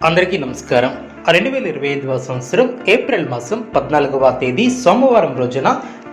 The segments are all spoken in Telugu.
అందరికీ నమస్కారం. రెండు వేల ఇరవై ఐదవ సంవత్సరం ఏప్రిల్ మాసం పద్నాలుగవ తేదీ సోమవారం రోజున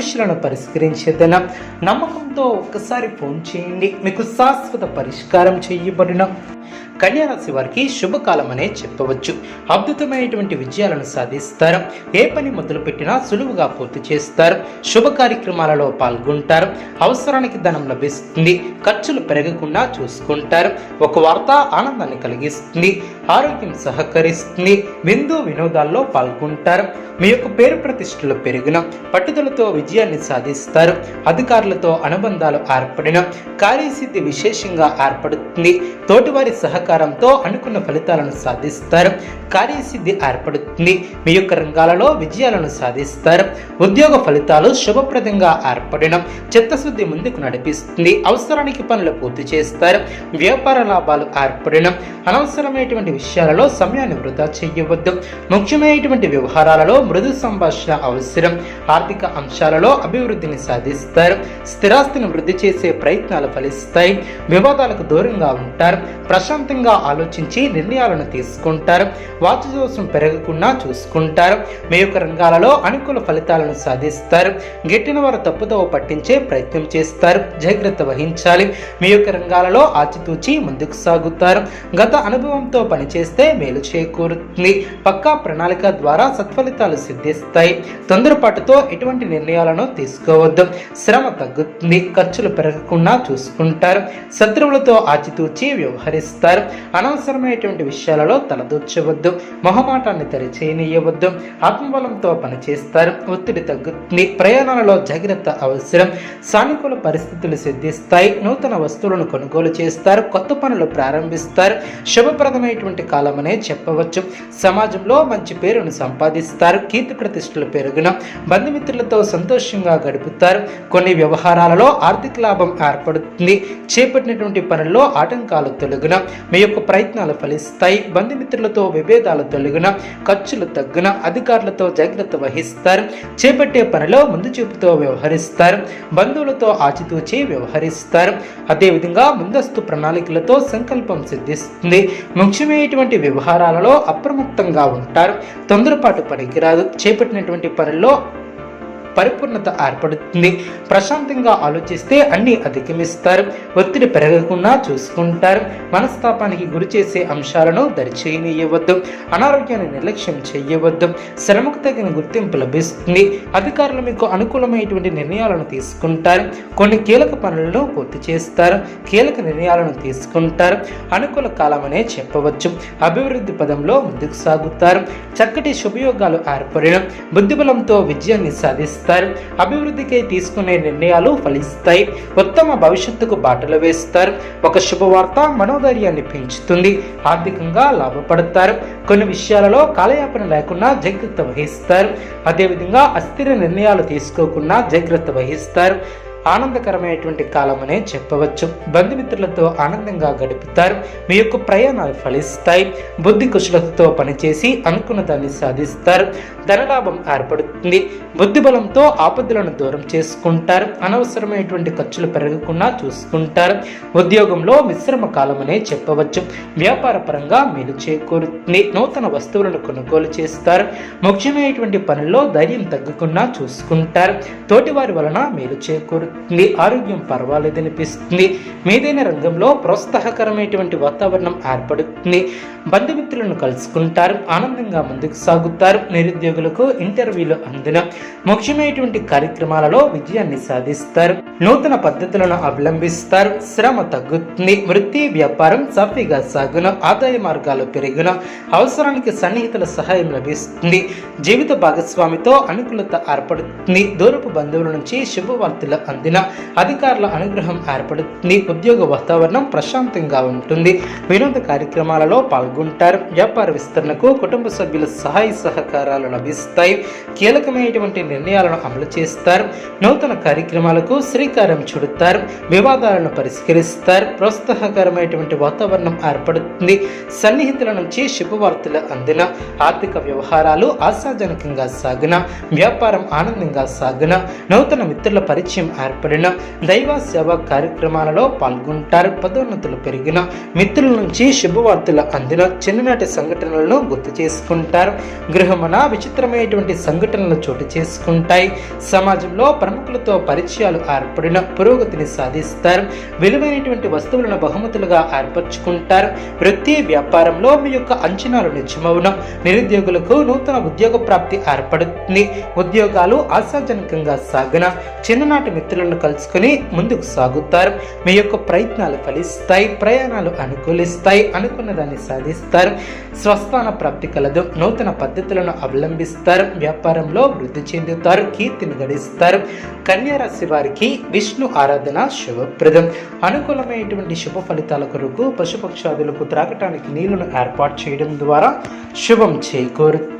సమస్యలను పరిష్కరించేదన నమ్మకంతో ఒక్కసారి ఫోన్ చేయండి. మీకు శాశ్వత పరిష్కారం చేయబడిన కన్యారాశి వారికి శుభకాలం అనే చెప్పవచ్చు. అద్భుతమైనటువంటి విజయాలను సాధిస్తారు. ఏ పని మొదలుపెట్టినా సులువుగా పూర్తి చేస్తారు. శుభ కార్యక్రమాలలో పాల్గొంటారు. అవసరానికి ధనం లభిస్తుంది. ఖర్చులు పెరగకుండా చూసుకుంటారు. ఒక వార్త ఆనందాన్ని కలిగిస్తుంది. ఆరోగ్యం సహకరిస్తుంది. విందు వినోదాల్లో పాల్గొంటారు. మీ యొక్క పేరు ప్రతిష్టలు పెరిగిన పట్టుదలతో విజయాన్ని సాధిస్తారు. అధికారులతో అనుబంధాలు ఏర్పడిన కార్యసిద్ధి విశేషంగా ఏర్పడుతుంది. తోటివారి సహకారంతో అనుకున్న ఫలితాలను సాధిస్తారు. కార్యసిద్ధి ఏర్పడుతుంది. మీ యొక్క రంగాలలో విజయాలను సాధిస్తారు. ఉద్యోగ ఫలితాలు శుభప్రదంగా ఏర్పడడం చిత్తశుద్ధి ముందుకు నడిపిస్తుంది. అవసరానికి పనులు పూర్తి చేస్తారు. వ్యాపార లాభాలు ఏర్పడడం అనవసరమైనటువంటి విషయాలలో సమయాన్ని వృధా చేయవద్దు. ముఖ్యమైనటువంటి వ్యవహారాలలో మృదు సంభాషణ అవసరం. ఆర్థిక అంశాలలో అభివృద్ధిని సాధిస్తారు. స్థిరాస్తిని వృద్ధి చేసే ప్రయత్నాలు ఫలిస్తాయి. వివాదాలకు దూరంగా ఉంటారు. ప్రశాంతంగా ఆలోచించి నిర్ణయాలను తీసుకుంటారు. వాచదోషం పెరగకుండా చూసుకుంటారు. మీ యొక్క రంగాలలో అనుకూల ఫలితాలను సాధిస్తారు. గెట్టిన వారు తప్పుదోవ పట్టించే ప్రయత్నం చేస్తారు. జాగ్రత్త వహించాలి. మీ యొక్క రంగాలలో ఆచితూచి ముందుకు సాగుతారు. గత అనుభవంతో పనిచేస్తే మేలు చేకూరుతుంది. పక్కా ప్రణాళిక ద్వారా సత్ఫలితాలు సిద్ధిస్తాయి. తొందరపాటుతో ఎటువంటి నిర్ణయాలను తీసుకోవద్దు. శ్రమ తగ్గుతుంది. ఖర్చులు పెరగకుండా చూసుకుంటారు. శత్రువులతో ఆచితూచి వ్యవహరిస్తారు. అనవసరమైనటువంటి విషయాలలో తలదూర్చవద్దు. మొహమాటాన్ని తెరచేయనీయవద్దు. ఆత్మబలంతో పనిచేస్తారు. ఒత్తిడి తగ్గుతుంది. ప్రయాణాలలో జాగ్రత్త అవసరం. సానుకూల పరిస్థితులు సిద్ధిస్తాయి. నూతన వస్తువులను కొనుగోలు చేస్తారు. కొత్త పనులు ప్రారంభిస్తారు. శుభప్రదమైనటువంటి కాలమనే చెప్పవచ్చు. సమాజంలో మంచి పేరును సంపాదిస్తారు. కీర్తి ప్రతిష్టలు పెరుగున బంధుమిత్రులతో సంతోషంగా గడుపుతారు. కొన్ని వ్యవహారాలలో ఆర్థిక లాభం ఏర్పడుతుంది. చేపట్టినటువంటి పనుల్లో ఆటంకాలు తొలగిన మీ యొక్క ప్రయత్నాలు ఫలిస్తాయి. బంధుమిత్రులతో విభేదాలు తొలగిన ఖర్చులు తగ్గిన అధికారులతో జాగ్రత్త వహిస్తారు. చేపట్టే పనిలో ముందు చూపుతో వ్యవహరిస్తారు. బంధువులతో ఆచితూచి వ్యవహరిస్తారు. అదేవిధంగా ముందస్తు ప్రణాళికలతో సంకల్పం సిద్ధిస్తుంది. ముఖ్యమైనటువంటి వ్యవహారాలలో అప్రమత్తంగా ఉంటారు. తొందరపాటు పనికిరాదు. చేపట్టినటువంటి పనుల్లో పరిపూర్ణత ఏర్పడుతుంది. ప్రశాంతంగా ఆలోచిస్తే అన్ని అధిగమిస్తారు. ఒత్తిడి పెరగకుండా చూసుకుంటారు. మనస్తాపానికి గురి చేసే అంశాలను దరిచేయనీయవద్దు. అనారోగ్యాన్ని నిర్లక్ష్యం చేయవద్దు. శ్రమకు తగిన గుర్తింపు లభిస్తుంది. అధికారులు మీకు అనుకూలమైనటువంటి నిర్ణయాలను తీసుకుంటారు. కొన్ని కీలక పనులను పూర్తి చేస్తారు. కీలక నిర్ణయాలను తీసుకుంటారు. అనుకూల కాలం అనే చెప్పవచ్చు. అభివృద్ధి పదంలో ముందుకు సాగుతారు. చక్కటి శుభయోగాలు ఏర్పడిన బుద్ధిబలంతో విజయాన్ని సాధిస్తారు. అభివృద్ధికై తీసుకునే నిర్ణయాలు ఫలిస్తాయి. ఉత్తమ భవిష్యత్తుకు బాటలు వేస్తారు. ఒక శుభవార్త మనోధైర్యాన్ని పెంచుతుంది. ఆర్థికంగా లాభపడతారు. కొన్ని విషయాలలో కాలయాపన లేకుండా జాగ్రత్త వహిస్తారు. అదేవిధంగా అస్థిర నిర్ణయాలు తీసుకోకుండా జాగ్రత్త వహిస్తారు. ఆనందకరమైనటువంటి కాలమనే చెప్పవచ్చు. బంధుమిత్రులతో ఆనందంగా గడుపుతారు. మీ యొక్క ప్రయాణాలు ఫలిస్తాయి. బుద్ధి కుశలతతో పనిచేసి అనుకున్న దాన్ని సాధిస్తారు. ధనలాభం ఏర్పడుతుంది. బుద్ధి బలంతో ఆపదలను దూరం చేసుకుంటారు. అనవసరమైనటువంటి ఖర్చులు పెరగకుండా చూసుకుంటారు. ఉద్యోగంలో మిశ్రమ కాలమనే చెప్పవచ్చు. వ్యాపార పరంగా మేలు చేకూరుతుంది. నూతన వస్తువులను కొనుగోలు చేస్తారు. ముఖ్యమైనటువంటి పనుల్లో ధైర్యం తగ్గకుండా చూసుకుంటారు. తోటివారి వలన మేలు చేకూరుతుంది ఆరోగ్యం పర్వాలేదనిపిస్తుంది. మీదైన రంగంలో ప్రోత్సాహకరమైనటువంటి వాతావరణం ఏర్పడుతుంది. బంధుమిత్రులను కలుసుకుంటారు ఆనందంగా ముందుకు సాగుతారు. నిరుద్యోగులకు ఇంటర్వ్యూలు అందున ముఖ్యమైనటువంటి కార్యక్రమాలలో విజయాన్ని సాధిస్తారు. నూతన పద్ధతులను అవలంబిస్తారు. శ్రమ తగ్గుతుంది. వృత్తి వ్యాపారం సాఫీగా సాగున ఆదాయ మార్గాలు పెరిగిన అవసరానికి సన్నిహితుల సహాయం లభిస్తుంది. జీవిత భాగస్వామితో అనుకూలత ఏర్పడుతుంది. దూరపు బంధువుల నుంచి శుభవార్తలు అందిన అధికారుల అనుగ్రహం ఏర్పడుతుంది. ఉద్యోగ వాతావరణం ప్రశాంతంగా ఉంటుంది. వినోద కార్యక్రమాలలో పాల్గొంటారు. వ్యాపార విస్తరణకు కుటుంబ సభ్యుల సహాయ సహకారాలు లభిస్తాయి. కీలకమైనటువంటి నిర్ణయాలను అమలు చేస్తారు. నూతన కార్యక్రమాలకు శ్రీకారం చుడతారు. వివాదాలను పరిష్కరిస్తారు. ప్రోత్సాహకరమైనటువంటి వాతావరణం ఏర్పడుతుంది. సన్నిహితుల నుంచి శుభవార్తల అందిన ఆర్థిక వ్యవహారాలు ఆశాజనకంగా సాగిన వ్యాపారం ఆనందంగా సాగిన నూతన మిత్రుల పరిచయం ఏర్పడిన దైవ సేవా కార్యక్రమాలలో పాల్గొంటారు. పదోన్నతులు పెరిగిన మిత్రుల నుంచి శుభవార్తలు అందిన చిన్ననాటి సంఘటనలను గుర్తు చేసుకుంటారు. గృహమున విచిత్రమైనటువంటి సంఘటనలు చోటు చేసుకుంటాయి. సమాజంలో ప్రముఖులతో పరిచయాలు ఏర్పడిన పురోగతిని సాధిస్తారు. విలువైనటువంటి వస్తువులను బహుమతులుగా ఏర్పరచుకుంటారు. వృత్తి వ్యాపారంలో మీ యొక్క అంచనాలు నిజమవున. నిరుద్యోగులకు నూతన ఉద్యోగ ప్రాప్తి ఏర్పడుతుంది. ఉద్యోగాలు ఆశాజనకంగా సాగిన చిన్ననాటి మిత్రులను కలుసుకుని ముందుకు సాగుతారు. మీ యొక్క ప్రయత్నాలు ఫలిస్తాయి ప్రయాణాలు అనుకూలిస్తాయి అనుకున్న దాన్ని సాధిస్తారు. స్వస్థాన ప్రాప్తి కలదు నూతన పద్ధతులను అవలంబిస్తారు వ్యాపారంలో వృద్ధి చెందుతారు కీర్తిని గడిస్తారు. కన్యారాశి వారికి విష్ణు ఆరాధన శుభప్రదం. అనుకూలమైనటువంటి శుభ ఫలితాల కొరకు పశుపక్షాదులకు త్రాగటానికి నీళ్ళను ఏర్పాటు చేయడం ద్వారా శుభం చేకూరుతుంది